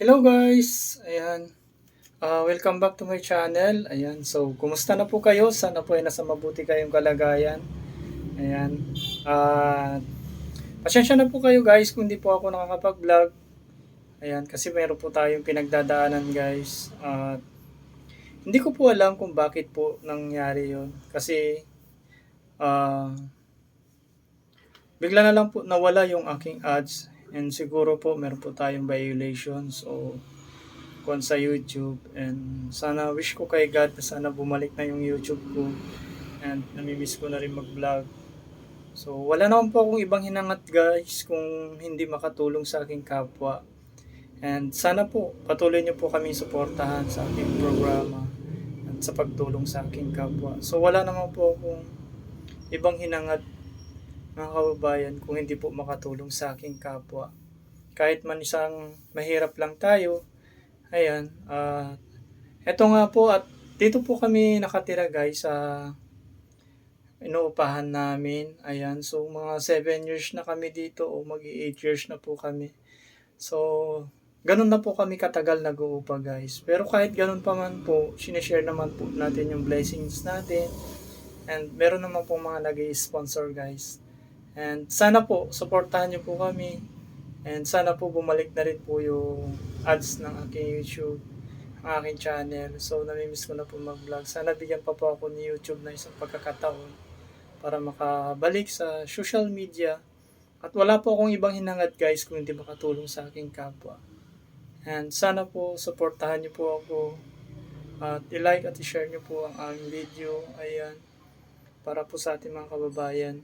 Hello guys! Ayan. Ah, welcome back to my channel. Ayan. So, kumusta na po kayo? Sana po ay nasa mabuti kayong kalagayan. Ayan. Ah, pasensya na po kayo guys kung di po ako nakakapag-vlog. Ayan, kasi meron po tayong pinagdadaanan guys. At hindi ko po alam kung bakit po nangyari yon Kasi ah bigla na lang po nawala yung aking ads and siguro po meron po tayong violations o kung sa YouTube and sana wish ko kay God na sana bumalik na yung YouTube ko and namimiss ko na rin mag-vlog. So wala naman po akong ibang hinangat guys kung hindi makatulong sa aking kapwa. And sana po patuloy niyo po kami suportahan sa aking programa at sa pagtulong sa aking kapwa. So wala naman po akong ibang hinangat mga kababayan kung hindi po makatulong sa aking kapwa. Kahit man isang mahirap lang tayo, ayan, ah eto nga po at dito po kami nakatira guys sa inuupahan namin. Ayan, so mga 7 years na kami dito o mag 8 years na po kami. So, ganun na po kami katagal nag-uupa guys. Pero kahit ganun pa man po, sinishare naman po natin yung blessings natin. And meron naman po mga nag sponsor guys. And sana po, supportahan niyo po kami. And sana po bumalik na rin po yung ads ng aking YouTube, ang aking channel. So, namimiss ko na po mag-vlog. Sana bigyan pa po ako ni YouTube na isang pagkakataon para makabalik sa social media. At wala po akong ibang hinangad guys kung hindi makatulong sa aking kapwa. And sana po, supportahan niyo po ako. At i-like at i-share niyo po ang aming video. Ayan. Para po sa ating mga kababayan.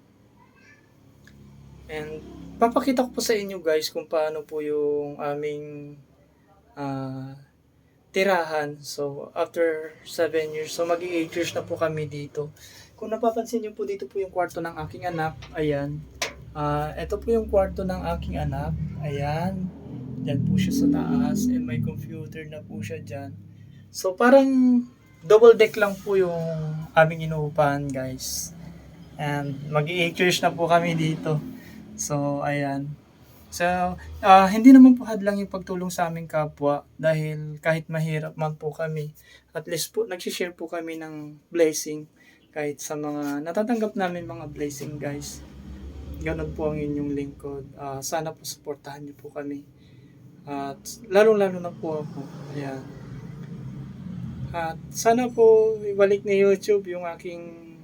And papakita ko po sa inyo guys kung paano po yung aming ah, tirahan. So, after 7 years, so mag 8 years na po kami dito. Kung napapansin niyo po dito po yung kwarto ng aking anak, ayan. Ah, ito po yung kwarto ng aking anak. Ayan. Diyan po siya sa taas and may computer na po siya dyan. So, parang double deck lang po yung aming inuupahan guys. And mag 8 years na po kami dito. So, ayan. So, ah, hindi naman po hadlang yung pagtulong sa aming kapwa dahil kahit mahirap man po kami, at least po nagsishare po kami ng blessing kahit sa mga natatanggap namin mga blessing guys. Ganon po ang inyong lingkod. Ah, sana po supportahan niyo po kami. At lalong-lalo na po ako. Ayan. At sana po ibalik ni YouTube yung aking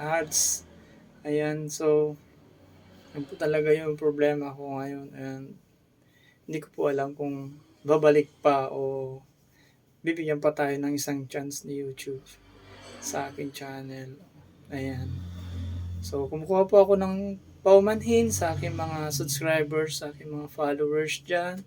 ads. Ayan, so yun po talaga yung problema ko ngayon and hindi ko po alam kung babalik pa o bibigyan pa tayo ng isang chance ni YouTube sa aking channel. Ayan. So, kumukuha po ako ng paumanhin sa aking mga subscribers, sa aking mga followers dyan.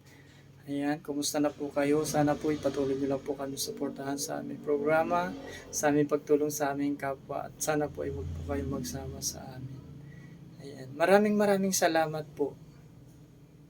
Ayan, kumusta na po kayo? Sana po ipatuloy nyo lang po kami suportahan sa aming programa, sa aming pagtulong sa aming kapwa, at sana po ay huwag po kayo magsama sa amin. Ayan. Maraming maraming salamat po